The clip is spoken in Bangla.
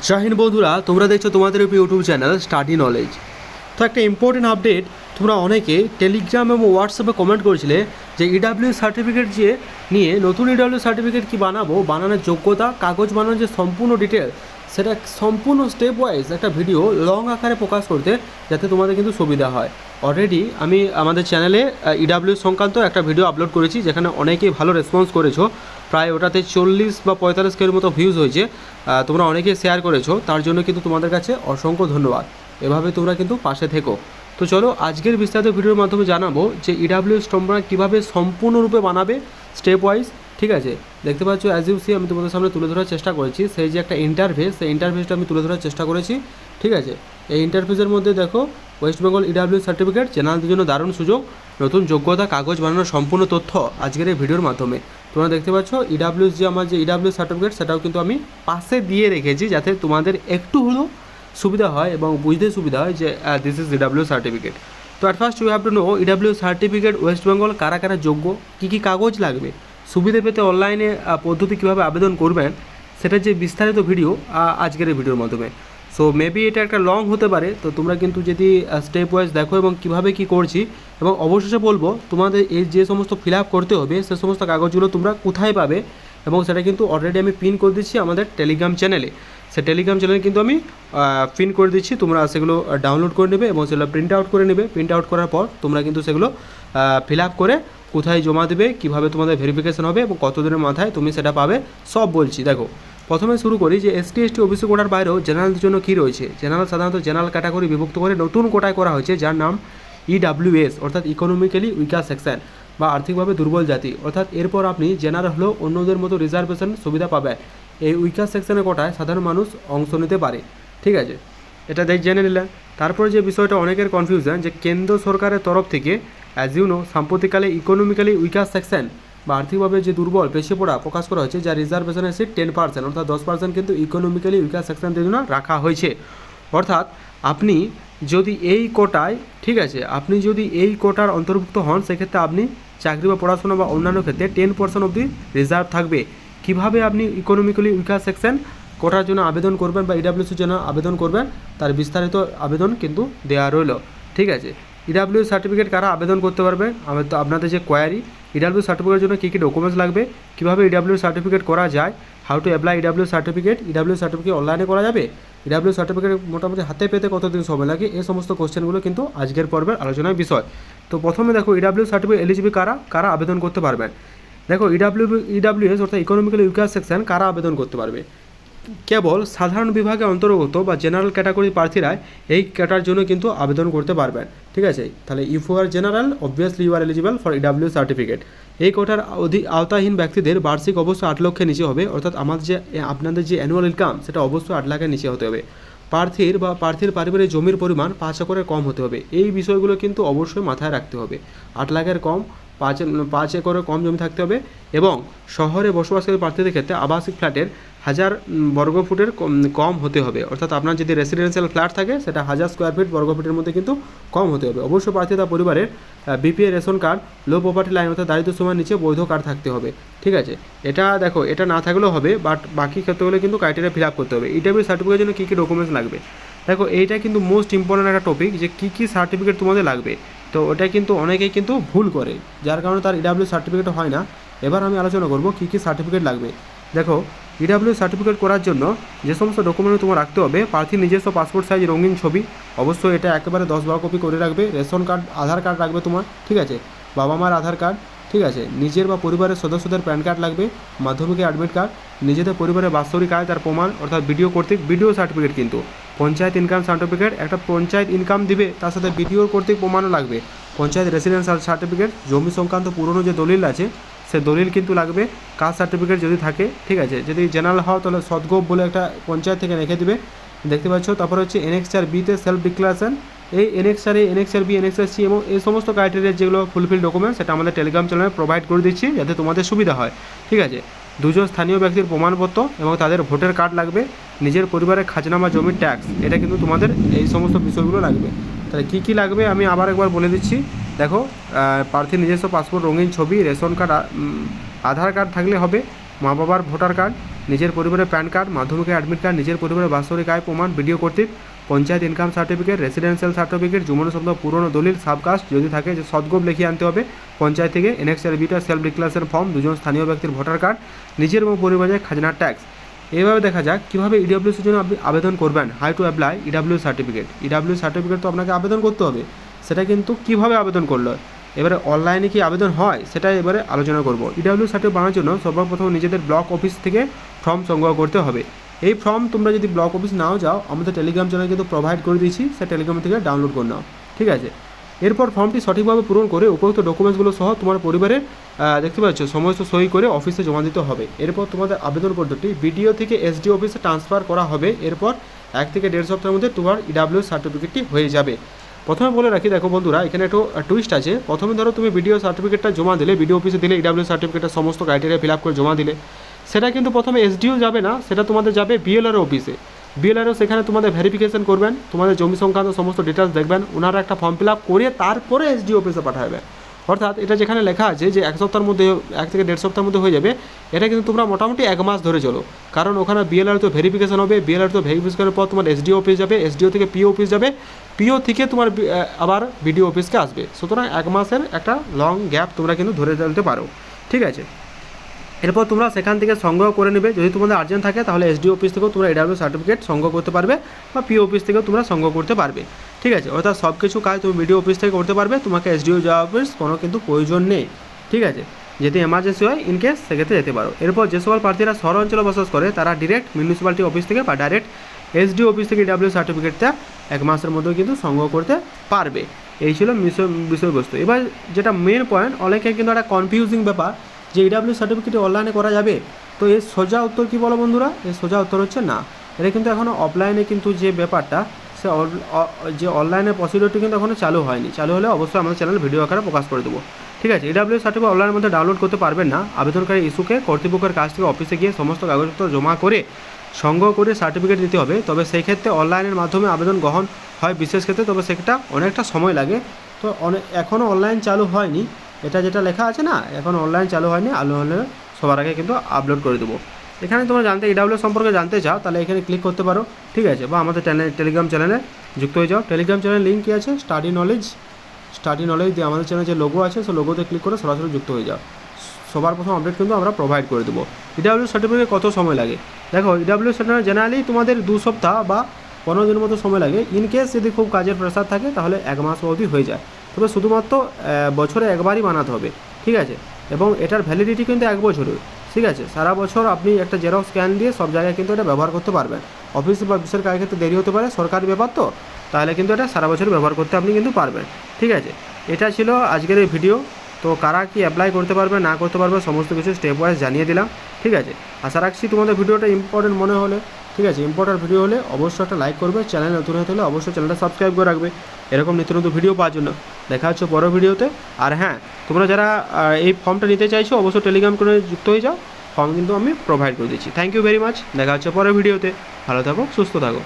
জয় হিন্দ বন্ধুরা, তোমরা দেখছ তোমাদের ইউটিউব চ্যানেল স্টাডি নলেজ তো একটা ইম্পর্টেন্ট আপডেট তোমরা অনেকে টেলিগ্রাম এবং হোয়াটসঅ্যাপে কমেন্ট করেছিলে যে ইডাব্লিউ সার্টিফিকেট যে নিয়ে নতুন ইডাব্লিউ সার্টিফিকেট কি বানাবো, বানানোর যোগ্যতা, কাগজ বানানোর যে সম্পূর্ণ ডিটেল সেটা সম্পূর্ণ স্টেপ ওয়াইজ একটা ভিডিও লং আকারে প্রকাশ করতে যাতে তোমাদের কিন্তু সুবিধা হয়। অলরেডি আমি আমাদের চ্যানেলে ইডাব্লিউ সংক্রান্ত একটা ভিডিও আপলোড করেছি, যেখানে অনেকেই ভালো রেসপন্স করেছ। প্রায় ওটাতে চল্লিশ বা পঁয়তাল্লিশ কের মতো ভিউজ হয়েছে। তোমরা অনেকেই শেয়ার করেছ, তার জন্য কিন্তু তোমাদের কাছে অসংখ্য ধন্যবাদ। এভাবে তোমরা কিন্তু পাশে থেকো। তো চলো, আজকের বিস্তারিত ভিডিওর মাধ্যমে জানাব যে ইডাব্লিউ তোমরা কীভাবে সম্পূর্ণরূপে বানাবে স্টেপ ওয়াইজ ঠিক আছে? দেখতে পাচ্ছ অ্যাজ ইউ সি আমি তোমাদের সামনে তুলে ধরার চেষ্টা করেছি। সেই যে একটা ইন্টারফেস সেই ইন্টারফেসটা আমি তুলে ধরার চেষ্টা করেছি। ঠিক আছে? এই ইন্টারফেসের মধ্যে দেখো ওয়েস্ট বেঙ্গল ইডাব্লিউ সার্টিফিকেট জেনারেলদের জন্য দারুণ সুযোগ, নতুন যোগ্যতা, কাগজ বানানোর সম্পূর্ণ তথ্য আজকের এই ভিডিওর মাধ্যমে। তোমরা দেখতে পাচ্ছ ইডাব্লিউ যে আমার যে ইডাব্লিউ সার্টিফিকেট সেটাও কিন্তু আমি পাশে দিয়ে রেখেছি যাতে তোমাদের একটু হলেও সুবিধা হয় এবং বুঝতে সুবিধা হয় যে দিস ইজ ইডাব্লিউ সার্টিফিকেট তো at first you have to know EW certificate West Bengal কারা কারা যোগ্য, কী কী কাগজ লাগবে? সুবিধা পেতে অনলাইনে পদ্ধতি কীভাবে আবেদন করবেন সেটা যে বিস্তারিত ভিডিও আজকের এই ভিডিওর মাধ্যমে। সো মেবি এটা একটা লং হতে পারে, তো তোমরা কিন্তু যদি স্টেপ ওয়াইজ দেখো এবং কীভাবে কি করছি, এবং অবশেষে বলব, তোমাদের এই যে সমস্ত ফিল করতে হবে, সে সমস্ত কাগজগুলো তোমরা কোথায় পাবে, এবং সেটা কিন্তু অলরেডি আমি পিন করে দিচ্ছি আমাদের টেলিগ্রাম চ্যানেলে সে টেলিগ্রাম চ্যানেলে কিন্তু আমি পিন করে দিচ্ছি, তোমরা সেগুলো ডাউনলোড করে নেবে এবং সেগুলো প্রিন্ট আউট করে নেবে। প্রিন্ট আউট করার পর তোমরা কিন্তু সেগুলো ফিল করে কোথায় জমা দেবে, কীভাবে তোমাদের ভেরিফিকেশন হবে এবং কতদিনের মাথায় তুমি সেটা পাবে, সব বলছি। দেখো, প্রথমে শুরু করি যে এসটি এসটি ওবিসি কোটার বাইরেও জেনারেলদের জন্য কী রয়েছে? জেনারেল সাধারণত জেনারেল ক্যাটাগরি বিভক্ত করে নতুন কোটায় করা হয়েছে, যার নাম ইডাব্লিউএস অর্থাৎ ইকোনমিক্যালি উইকার সেকশন বা আর্থিকভাবে দুর্বল জাতি। অর্থাৎ এরপর আপনি জেনারেল হলেও অন্যদের মতো রিজার্ভেশন সুবিধা পাবেন এই উইকার সেকশনের কোটায় সাধারণ মানুষ অংশ নিতে পারে। ঠিক আছে? এটা দেখ জেনে নিলেন তারপরে যে বিষয়টা অনেকের কনফিউশন যে কেন্দ্র সরকারের তরফ থেকে অ্যাজ ইউ নো সাম্প্রতিককালে ইকোনমিক্যালি উইকার সেকশন বা আর্থিকভাবে যে দুর্বল পেশে পড়া প্রকাশ করা হয়েছে যা রিজার্ভেশনের সিট টেন পার্সেন্ট অর্থাৎ দশ পার্সেন্ট কিন্তু ইকোনমিক্যালি উইকার সেকশনদের জন্য রাখা হয়েছে। অর্থাৎ আপনি যদি এই কোটায়, ঠিক আছে, আপনি যদি এই কোটার অন্তর্ভুক্ত হন, সেক্ষেত্রে আপনি চাকরি বা পড়াশোনা বা অন্যান্য ক্ষেত্রে টেন পার্সেন্ট অবধি রিজার্ভ থাকবে। কীভাবে আপনি ইকোনমিক্যালি উইকার সেকশন কোটার জন্য আবেদন করবেন বা ইডাব্লিউসির জন্য আবেদন করবেন, তার বিস্তারিত আবেদন কিন্তু দেওয়া রইল। ঠিক আছে ইডাব্লিউ সার্টিফিকেট কারা আবেদন করতে পারবে? আপনাদের যে কোয়ারি ইডাব্লিউ সার্টিফিকেটের জন্য কী কী ডকুমেন্টস লাগবে? কীভাবে ইডাব্লিউ সার্টিফিকেট করা যায়? How to apply EW certificate EW certificate অনলাইনে করা যাবে? ইডাব্লিউ সার্টিফিকেট মোটামুটি হাতে পেতে কতদিন সময় লাগে? এই সমস্ত কোশ্চেনগুলো কিন্তু আজকের পর্বের আলোচনার বিষয়। তো প্রথমে দেখো ইডাব্লিউ সার্টিফিকেট এলিজিবল কারা? কারা আবেদন করতে পারবেন? দেখো ইডাব্লিউ ইডাব্লিউএস অর্থাৎ ইকোনমিক্যাল উইকার সেকশন কারা আবেদন করতে পারবে? কেবল সাধারণ বিভাগে অন্তর্গত বা জেনারেল ক্যাটাগরি প্রার্থীরা এই ক্যাটার জন্য কিন্তু আবেদন করতে পারবেন। ঠিক আছে? তাহলে if you are general obviously you are eligible for EW certificate এই কোটার আওতাহীন ব্যক্তিদের বার্ষিক অবশ্যই আট লক্ষের নিচে হবে, অর্থাৎ আমাদের যে, আপনাদের যে অ্যানুয়াল ইনকাম সেটা অবশ্যই আট লাখের নিচে হতে হবে। প্রার্থীর বা প্রার্থীর পারিবারিক জমির পরিমাণ পাঁচ একরের কম হতে হবে। এই বিষয়গুলো কিন্তু অবশ্যই মাথায় রাখতে হবে। আট লাখের কম পাঁচ পাঁচ একরের কম জমি থাকতে হবে এবং শহরে বসবাসকারী প্রার্থীদের ক্ষেত্রে আবাসিক ফ্ল্যাটের হাজার বর্গ ফুটের কম- হতে হবে। অর্থাৎ আপনার যদি রেসিডেন্সিয়াল ফ্ল্যাট থাকে, সেটা হাজার স্কোয়ার ফিট বর্গ ফিটের মধ্যে কিন্তু কম হতে হবে। অবশ্য প্রার্থী তার পরিবারের BPA ration card low property line অর্থাৎ দারিদ্র সীমার নিচে বৈধ কার্ড থাকতে হবে। ঠিক আছে? এটা দেখো, এটা না থাকলেও হবে বাট বাকি ক্ষেত্রগুলো কিন্তু ক্রাইটেরিয়া ফিল আপ করতে হবে। ইটাবির সার্টিফিকেটের জন্য কী কী ডকুমেন্টস লাগবে? দেখো, এইটা কিন্তু মোস্ট ইম্পর্ট্যান্ট একটা টপিক যে কী কী সার্টিফিকেট তোমাদের লাগবে। তো ওটা কিন্তু অনেকেই কিন্তু ভুল করে, যার কারণে তার ইডাব্লিউ সার্টিফিকেট হয় না। এবার আমি আলোচনা করব কী কী সার্টিফিকেট লাগবে। দেখো ইডাব্লিউ সার্টিফিকেট করার জন্য যে সমস্ত ডকুমেন্ট তোমার রাখতে হবে, প্রার্থীর নিজস্ব পাসপোর্ট সাইজ রঙিন ছবি, অবশ্যই এটা একেবারে দশ বারো কপি করে রাখবে। রেশন কার্ড, আধার কার্ড রাখবে তোমার, ঠিক আছে? বাবা মার আধার কার্ড, ঠিক আছে? নিজের বা পরিবারের সদস্যদের প্যান কার্ড লাগবে, মাধ্যমিকের অ্যাডমিট কার্ড নিজেদের পরিবারের বাৎসরিক আয়, তার প্রমাণ, অর্থাৎ বিডিও কর্তৃক বিডিও সার্টিফিকেট কিন্তু। পঞ্চায়েত ইনকাম সার্টিফিকেট একটা পঞ্চায়েত ইনকাম দিবে, তার সাথে বিডিও কর্তৃক প্রমাণও লাগবে। পঞ্চায়েত রেসিডেন্স সার্টিফিকেট জমি সংক্রান্ত পুরনো যে দলিল আছে, সে দলিল কিন্তু লাগবে। কাস্ট সার্টিফিকেট যদি থাকে, ঠিক আছে, যদি জেনারেল হও, তাহলে সদগোপ বলে একটা পঞ্চায়েত থেকে রেখে দিবে। দেখতে পাচ্ছ, তারপর হচ্ছে এনএক্সআর বিতে সেলফ ডিক্লারেশন এই NXR A NXR B NXR C এবং এই সমস্ত ক্রাইটেরিয়া যেগুলো ফুলফিল ডকুমেন্ট সেটা আমাদের টেলিগ্রাম চ্যানেলে প্রোভাইড করে দিচ্ছি, যাতে তোমাদের সুবিধা হয়। ঠিক আছে দুজন স্থানীয় ব্যক্তির প্রমাণপত্র এবং তাদের ভোটার কার্ড লাগবে, নিজের পরিবারের খাজনা বা জমির ট্যাক্স এটা কিন্তু তোমাদের এই সমস্ত বিষয়গুলো লাগবে। তাহলে কী কী লাগবে আমি আবার একবার বলে দিচ্ছি। দেখো প্রার্থীর নিজস্ব পাসপোর্ট, রঙিন ছবি, রেশন কার্ড আধার কার্ড থাকলে হবে, মা বাবার ভোটার কার্ড, নিজের পরিবারের প্যান কার্ড, মাধ্যমিকের অ্যাডমিট কার্ড নিজের পরিবারের বাৎসরিক আয় প্রমাণ ভিডিও কর্তৃক। Panchayat income certificate residential certificate Jumon শব্দ পুরনো দলিল, সাবকাস্ট যদি থাকে যে সদগোপ লিখিয়ে আনতে হবে পঞ্চায়েত থেকে এনএক্সএল বিটা সেলফ ডিক্লারেশন ফর্ম দুজন স্থানীয় ব্যক্তির ভোটার কার্ড নিজের এবং পরিবারের খাজনার ট্যাক্স এইভাবে দেখা যাক কীভাবে ইডাব্লিউসির জন্য আপনি আবেদন করবেন। How to apply EW certificate EW certificate তো আপনাকে আবেদন করতে হবে। সেটা কিন্তু কীভাবে আবেদন করল? এবারে অনলাইনে কি আবেদন হয়? সেটা এবারে আলোচনা করব। ইডাব্লিউ সার্টিফিকেট বানানোর জন্য সর্বপ্রথম নিজেদের ব্লক অফিস থেকে ফর্ম সংগ্রহ করতে হবে। এই ফর্ম তোমরা যদি ব্লক অফিস নাও যাও আমাদের টেলিগ্রাম চ্যানেল কিন্তু প্রোভাইড করে দিয়েছি সে টেলিগ্রাম থেকে ডাউনলোড করে নাও ঠিক আছে? এরপর ফর্মটি সঠিকভাবে পূরণ করে উপযুক্ত ডকুমেন্টসগুলো সহ তোমার পরিবারের আহ, দেখতে পাচ্ছ সমস্ত সই করে অফিসে জমা দিতে হবে। এরপর তোমাদের আবেদন পদ্ধতি বিডিও থেকে এসডি অফিসে ট্রান্সফার করা হবে। এরপর এক থেকে দেড় সপ্তাহের মধ্যে তোমার ইডাব্লিউ সার্টিফিকেটটি হয়ে যাবে। প্রথমে বলে রাখি দেখো বন্ধুরা এখানে একটু টুইস্ট আছে। প্রথমে ধরো তুমি ভিডিও সার্টিফিকেটটা জমা দিলে বিডিও অফিসে দিলে ইডাব্লিউ সার্টিফিকেটটা সমস্ত ক্রাইটেরিয়া ফিল আপ করে জমা দিলে। সেটা কিন্তু প্রথমে এসডিও যাবে না, সেটা তোমাদের যাবে বিএলআর অফিসে বিএলআরও সেখানে তোমাদের ভেরিফিকেশন করবেন, তোমাদের জমি সংক্রান্ত সমস্ত ডিটেলস দেখবেন, ওনারা একটা ফর্ম ফিল আপ করে তারপরে এসডিও অফিসে পাঠাবে। অর্থাৎ এটা যেখানে লেখা আছে যে এক সপ্তাহের মধ্যে, এক থেকে দেড় সপ্তাহের মধ্যে হয়ে যাবে, এটা কিন্তু তোমরা মোটামুটি এক মাস ধরে চলো। কারণ ওখানে বিএলআর তো ভেরিফিকেশন হবে বিএলআর তো ভেরিফিকেশনের পর তোমার এসডিও অফিস যাবে এসডিও থেকে পিও অফিস যাবে পিও থেকে তোমার আবার বিডিও অফিসকে আসবে। সুতরাং এক মাসের একটা লং গ্যাপ তোমরা কিন্তু ধরে চলতে পারো। ঠিক আছে? এরপর তোমরা সেখান থেকে সংগ্রহ করে নেবে। যদি তোমাদের আর্জেন্ট থাকে, তাহলে এসডি অফিস থেকেও তোমরা এডাব্লিউ সার্টিফিকেট সংগ্রহ করতে পারবে বা পি অফিস থেকেও তোমরা সংগ্রহ করতে পারবে। ঠিক আছে? অর্থাৎ সব কিছু কাজ তুমি বিডিও অফিস থেকে করতে পারবে। তোমাকে এসডিও যাওয়া অফিস কোনো কিন্তু প্রয়োজন নেই। ঠিক আছে? যদি এমার্জেন্সি হয় ইন কেস সেক্ষেত্রে যেতে পারো। এরপর যে সকল প্রার্থীরা শহর অঞ্চলে বসবাস করে, তারা ডিরেক্ট মিউনিসিপ্যালিটি অফিস থেকে বা ডাইরেক্ট এসডিও অফিস থেকে ডাব্লিউ সার্টিফিকেটটা এক মাসের মধ্যেও কিন্তু সংগ্রহ করতে পারবে। এই ছিল বিষয় বিষয়বস্তু। এবার যেটা মেন পয়েন্ট অনেকে কিন্তু একটা কনফিউজিং ব্যাপার যে ইডাব্লিউ সার্টিফিকেট অনলাইনে করা যাবে? তো এর সোজা উত্তর কি বলো বন্ধুরা? এর সোজা উত্তর হচ্ছে না। এটা কিন্তু এখনও অফলাইনে কিন্তু যে ব্যাপারটা, সে যে অনলাইনে প্রসিডিওরটি কিন্তু এখনও চালু হয়নি। চালু হলে অবশ্যই আমাদের চ্যানেল ভিডিও আকারে প্রকাশ করে দেবো। ঠিক আছে ইডাব্লিউ সার্টিফিকেট অনলাইনের মধ্যে ডাউনলোড করতে পারবেন না। আবেদনকারী ইস্যুকে কর্তৃপক্ষের কাছ থেকে অফিসে গিয়ে সমস্ত কাগজপত্র জমা করে সংগ্রহ করে সার্টিফিকেট দিতে হবে। তবে সেই ক্ষেত্রে অনলাইনের মাধ্যমে আবেদন গ্রহণ হয় বিশেষ ক্ষেত্রে, তবে সেটা অনেকটা সময় লাগে। তো অনেক এখনও অনলাইন চালু হয়নি। এটা যেটা লেখা আছে না, এখন অনলাইন চালু হয়নি, আলু হলে সবার আগে কিন্তু আপলোড করে দেবো। এখানে তোমরা জানতে ইডাব্লিউ সম্পর্কে জানতে চাও, তাহলে এখানে ক্লিক করতে পারো, ঠিক আছে? বা আমাদের টেলিগ্রাম চ্যানেলে যুক্ত হয়ে যাও। টেলিগ্রাম চ্যানেল লিঙ্ক কী আছে? স্টাডি নলেজ স্টাডি নলেজ দিয়ে আমাদের চ্যানেলে যে লোগো আছে, সেই লোগোতে ক্লিক করে সরাসরি যুক্ত হয়ে যাও। সবার প্রথম আপডেট কিন্তু আমরা প্রোভাইড করে দেবো। ইডাব্লিউ সার্টিফিকেট কত সময় লাগে? দেখো ইডাব্লিউ সার্টিফিকেট জেনারেলি তোমাদের দু সপ্তাহ বা পনেরো দিনের মতো সময় লাগে। ইন কেস যদি খুব কাজের প্রেশার থাকে, তাহলে এক মাস অবধি হয়ে যায়। তবে শুধুমাত্র বছরে একবারই বানাতে হবে, ঠিক আছে? এবং এটার ভ্যালিডিটি কিন্তু এক বছরের, ঠিক আছে? সারা বছর আপনি একটা জেরক্স স্ক্যান দিয়ে সব জায়গায় কিন্তু এটা ব্যবহার করতে পারবেন। অফিস বা বিশের কাজের ক্ষেত্রে দেরি হতে পারে, সরকারি ব্যাপার তো, তাহলে কিন্তু এটা সারা বছর ব্যবহার করতে আপনি কিন্তু পারবেন, ঠিক আছে? এটা ছিল আজকের এই ভিডিও তো কারা কি অ্যাপ্লাই করতে পারবে, না করতে পারবে, সমস্ত কিছু স্টেপ ওয়াইজ জানিয়ে দিলাম, ঠিক আছে? আশা রাখছি তোমাদের ভিডিওটা ইম্পর্টেন্ট মনে হলে, ঠিক আছে? ইম্পর্টেন্ট ভিডিও হলে অবশ্যই একটা লাইক করবে চ্যানেল নতুন হতে হলে অবশ্যই চ্যানেলটা সাবস্ক্রাইব করে রাখবে, এরকম নিত্য নতুন ভিডিও পাওয়ার জন্য। দেখা হচ্ছে পরের ভিডিওতে। আর হ্যাঁ তোমরা যারা এই ফর্মটা নিতে চাইছো, অবশ্যই টেলিগ্রাম করে যুক্ত হয়ে যাও। ফর্ম কিন্তু আমি প্রোভাইড করে দিচ্ছি। থ্যাংক ইউ ভেরি মাচ দেখা হচ্ছে পরের ভিডিওতে। ভালো থাকো, সুস্থ থাকো।